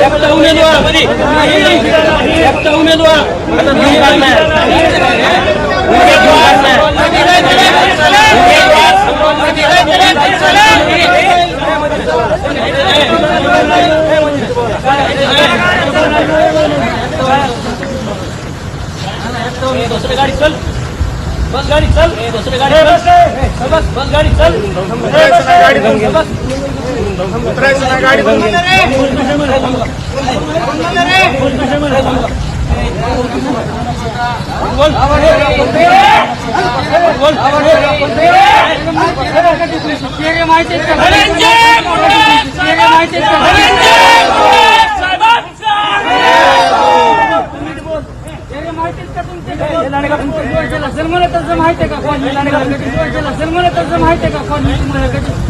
एकटा उमेदवार एकटा उमेदवार आता गाडी चल बस गाडी चल दुसरी गाडी बस बस बस गाडी चल बस उतरायचं ना गाडी मला माहिती आहे का कोण असेल मला माहिती आहे का कोण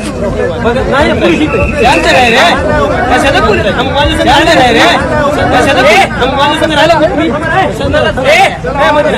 का काम करायचं कुठे इथे? बाबा, रे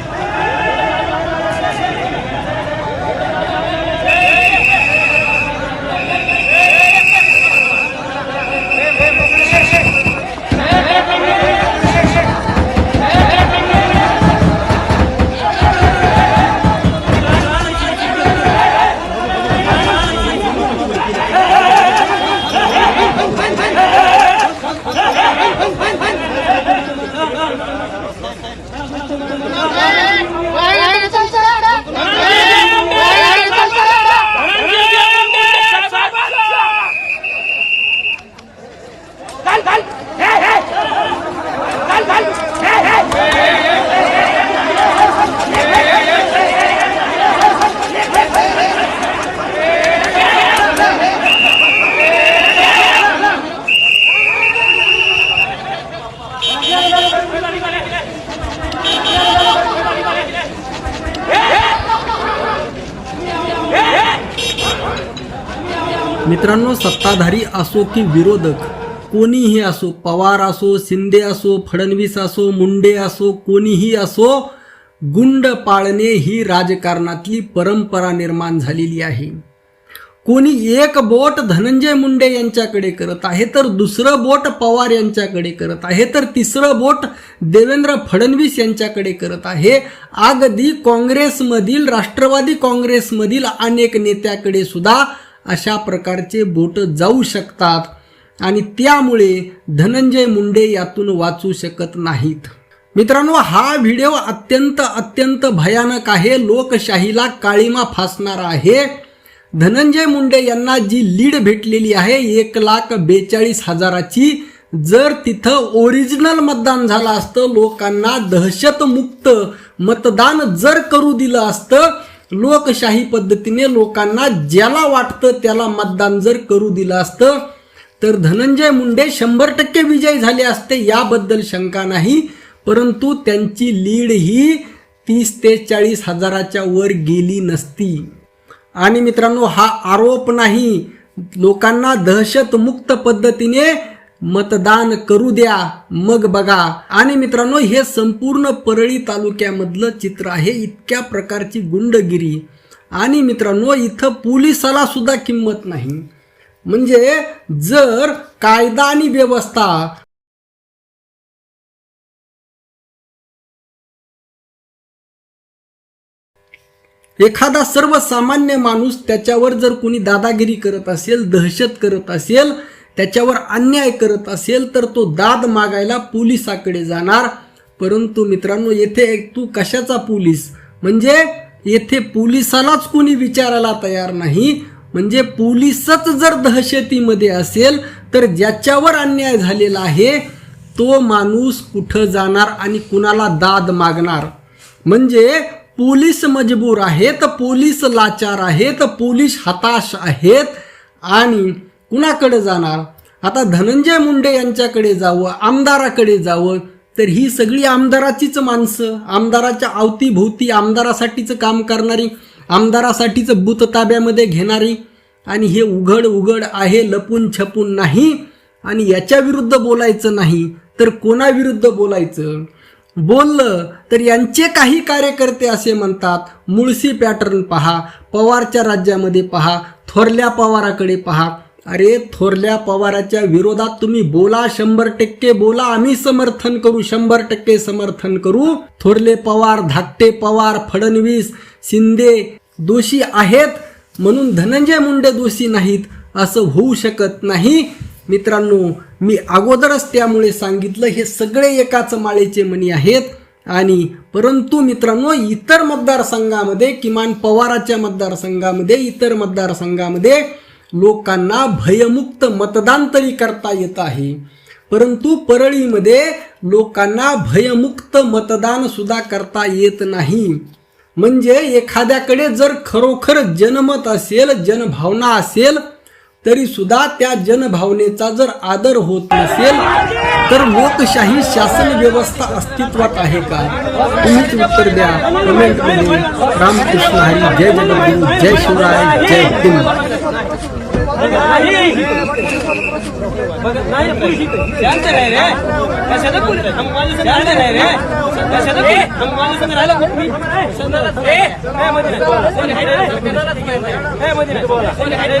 मित्रांनो सत्ताधारी असो की विरोधक कोणीही असो पवार असो शिंदे असो फडणवीस असो मुंडे असो कोणीही असो गुंड पाळणे ही राजकारणातली परंपरा निर्माण झालेली आहे. कोणी एक बोट धनंजय मुंडे यांच्याकडे करत आहे तर दुसरं बोट पवार यांच्याकडे करत आहे तर तिसरं बोट देवेंद्र फडणवीस यांच्याकडे करत आहे. अगदी काँग्रेसमधील राष्ट्रवादी काँग्रेसमधील अनेक नेत्याकडे सुद्धा अशा प्रकारचे बोट जाऊ शकतात आणि त्यामुळे धनंजय मुंडे यातून वाचू शकत नाहीत. मित्रांनो हा व्हिडिओ अत्यंत अत्यंत भयानक आहे. लोकशाहीला काळीमा फासणारा आहे. धनंजय मुंडे यांना जी लीड भेटलेली आहे एक लाख बेचाळीस हजाराची जर तिथं ओरिजिनल मतदान झालं असतं लोकांना दहशतमुक्त मतदान जर करू दिलं असतं लोकशाही पद्धतीने लोकांना ज्याला वाटतं त्याला मतदान जर करू दिलं असतं तर धनंजय मुंडे शंभर टक्के विजय झाले असते याबद्दल शंका नाही परंतु त्यांची लीड ही तीस ते चाळीस हजाराच्या वर गेली नसती. आणि मित्रांनो हा आरोप नाही. लोकांना दहशतमुक्त पद्धतीने मतदान करू द्या. मग बघा. आणि मित्रांनो हे संपूर्ण परळी तालुक्यामधलं चित्र आहे. इतक्या प्रकारची गुंडगिरी. आणि मित्रांनो इथं पोलिसाला सुद्धा किंमत नाही. म्हणजे जर कायदा आणि व्यवस्था एखादा सर्वसामान्य माणूस त्याच्यावर जर कोणी दादागिरी करत असेल दहशत करत असेल त्याच्यावर अन्याय करत असेल तर तो दाद मागायला पोलिसाकडे जाणार. परंतु मित्रांनो येथे तू कशाचा पोलीस? म्हणजे येथे पोलिसालाच कोणी विचारायला तयार नाही. म्हणजे पोलिसच जर दहशतीमध्ये असेल तर ज्याच्यावर अन्याय झालेला आहे तो माणूस कुठं जाणार आणि कुणाला दाद मागणार? म्हणजे पोलीस मजबूर आहेत पोलीस लाचार आहेत पोलीस हताश आहेत आणि कुणाकडे जाणार? आता धनंजय मुंडे यांच्याकडे जावं आमदाराकडे जावं तर ही सगळी आमदाराचीच माणसं आमदाराच्या अवतीभोवती आमदारासाठीचं काम करणारी आमदारासाठीचं बूथ ताब्यामध्ये घेणारी आणि हे उघड उघड आहे लपून छपून नाही आणि याच्या विरुद्ध बोलायचं नाही तर कोणाविरुद्ध बोलायचं? बोललं तर यांचे काही कार्यकर्ते असे म्हणतात मुळशी पॅटर्न पहा पवारच्या राज्यामध्ये पहा थोरल्या पवाराकडे पहा अरे थोरल्या पवाराच्या विरोधात तुम्ही बोला शंभर टक्के बोला आम्ही समर्थन करू शंभर टक्के समर्थन करू. थोरले पवार धाकटे पवार फडणवीस शिंदे दोषी आहेत म्हणून धनंजय मुंडे दोषी नाहीत असं होऊ शकत नाही. मित्रांनो मी अगोदरच त्यामुळे सांगितलं हे सगळे एकाच माळेचे मणी आहेत. आणि परंतु मित्रांनो इतर मतदारसंघामध्ये किमान पवाराच्या मतदारसंघामध्ये इतर मतदारसंघामध्ये लोकांना भयमुक्त मतदान तरी करता येत आहे. परंतु परळीमध्ये लोकांना भयमुक्त मतदान सुद्धा करता येत नाही. म्हणजे एखाद्याकडे जर खरोखर जनमत असेल जनभावना असेल तरी सुद्धा त्या जनभावनेचा जर आदर होत नसेल तर लोकशाही शासन व्यवस्था अस्तित्वात आहे का? तुम्हीच उत्तर द्या. कमेंट रामकृष्ण हरी जय जगद्गुरु जय शिवराय जय हिंद नाही. कोणी आहे रे?